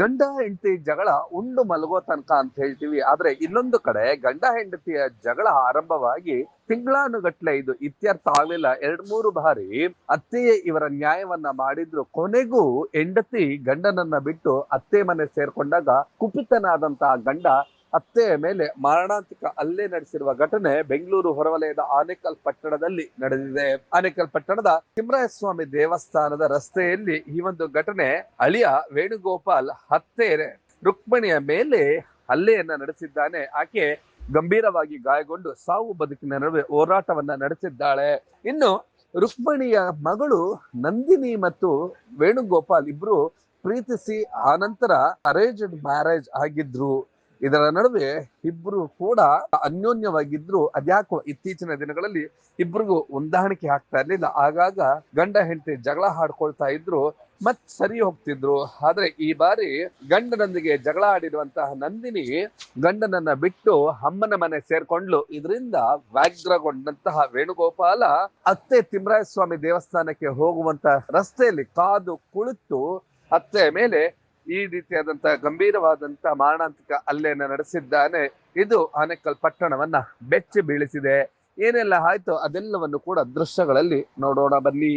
ಗಂಡ ಹೆಂಡತಿ ಜಗಳ ಉಂಡು ಮಲಗೋ ತನಕ ಅಂತ ಹೇಳ್ತೀವಿ. ಆದ್ರೆ ಇನ್ನೊಂದು ಕಡೆ ಗಂಡ ಹೆಂಡತಿಯ ಜಗಳ ಆರಂಭವಾಗಿ ತಿಂಗಳಾನುಗಟ್ಲೆ ಇದು ಇತ್ಯರ್ಥ ಆಗ್ಲಿಲ್ಲ. ಎರಡ್ ಮೂರು ಬಾರಿ ಅತ್ತೆಯೇ ಇವರ ನ್ಯಾಯವನ್ನ ಮಾಡಿದ್ರು. ಕೊನೆಗೂ ಹೆಂಡತಿ ಗಂಡನನ್ನ ಬಿಟ್ಟು ಅತ್ತೆ ಮನೆ ಸೇರ್ಕೊಂಡಾಗ ಕುಪಿತನಾದಂತಹ ಗಂಡ ಅತ್ತೆಯ ಮೇಲೆ ಮಾರಣಾಂತಿಕ ಹಲ್ಲೆ ನಡೆಸಿರುವ ಘಟನೆ ಬೆಂಗಳೂರು ಹೊರವಲಯದ ಆನೇಕಲ್ ಪಟ್ಟಣದಲ್ಲಿ ನಡೆದಿದೆ. ಆನೇಕಲ್ ಪಟ್ಟಣದ ತಿಮ್ಮರಾಯಸ್ವಾಮಿ ದೇವಸ್ಥಾನದ ರಸ್ತೆಯಲ್ಲಿ ಈ ಒಂದು ಘಟನೆ ಅಳಿಯ ವೇಣುಗೋಪಾಲ್ ಹತ್ತೆ ರುಕ್ಮಣಿಯ ಮೇಲೆ ಹಲ್ಲೆಯನ್ನ ನಡೆಸಿದ್ದಾನೆ. ಆಕೆ ಗಂಭೀರವಾಗಿ ಗಾಯಗೊಂಡು ಸಾವು ಬದುಕಿನ ನಡುವೆ ಹೋರಾಟವನ್ನ ನಡೆಸಿದ್ದಾಳೆ. ಇನ್ನು ರುಕ್ಮಣಿಯ ಮಗಳು ನಂದಿನಿ ಮತ್ತು ವೇಣುಗೋಪಾಲ್ ಇಬ್ರು ಪ್ರೀತಿಸಿ ಆನಂತರ ಅರೇಂಜ್ಡ್ ಮ್ಯಾರೇಜ್ ಆಗಿದ್ರು. ಇದರ ನಡುವೆ ಇಬ್ರು ಕೂಡ ಅನ್ಯೋನ್ಯವಾಗಿದ್ರು. ಅದ್ಯಾಕೋ ಇತ್ತೀಚಿನ ದಿನಗಳಲ್ಲಿ ಇಬ್ರಿಗೂ ಹೊಂದಾಣಿಕೆ ಆಗ್ತಾ ಇರ್ಲಿಲ್ಲ. ಆಗಾಗ ಗಂಡ ಹೆಂಡತಿ ಜಗಳ ಹಾಡ್ಕೊಳ್ತಾ ಇದ್ರು. ಮತ್ ಸರಿ ಹೋಗ್ತಿದ್ರು. ಆದ್ರೆ ಈ ಬಾರಿ ಗಂಡನೊಂದಿಗೆ ಜಗಳ ಆಡಿರುವಂತಹ ನಂದಿನಿ ಗಂಡನನ್ನ ಬಿಟ್ಟು ಅಮ್ಮನ ಮನೆ ಸೇರ್ಕೊಂಡ್ಲು. ಇದರಿಂದ ವ್ಯಾಘ್ರಗೊಂಡಂತಹ ವೇಣುಗೋಪಾಲ ಅತ್ತೆ ತಿಮ್ಮರಾಯಸ್ವಾಮಿ ದೇವಸ್ಥಾನಕ್ಕೆ ಹೋಗುವಂತ ರಸ್ತೆಯಲ್ಲಿ ಕಾದು ಕುಳಿತು ಅತ್ತೆ ಮೇಲೆ ಈ ರೀತಿಯಾದಂತಹ ಗಂಭೀರವಾದಂತಹ ಮಾರಣಾಂತಿಕ ಹಲ್ಲೆಯನ್ನ ನಡೆಸಿದ್ದಾನೆ. ಇದು ಆನೇಕಲ್ ಪಟ್ಟಣವನ್ನ ಬೆಚ್ಚಿ ಬೀಳಿಸಿದೆ. ಏನೆಲ್ಲ ಆಯ್ತು ಅದೆಲ್ಲವನ್ನು ಕೂಡ ದೃಶ್ಯಗಳಲ್ಲಿ ನೋಡೋಣ ಬನ್ನಿ.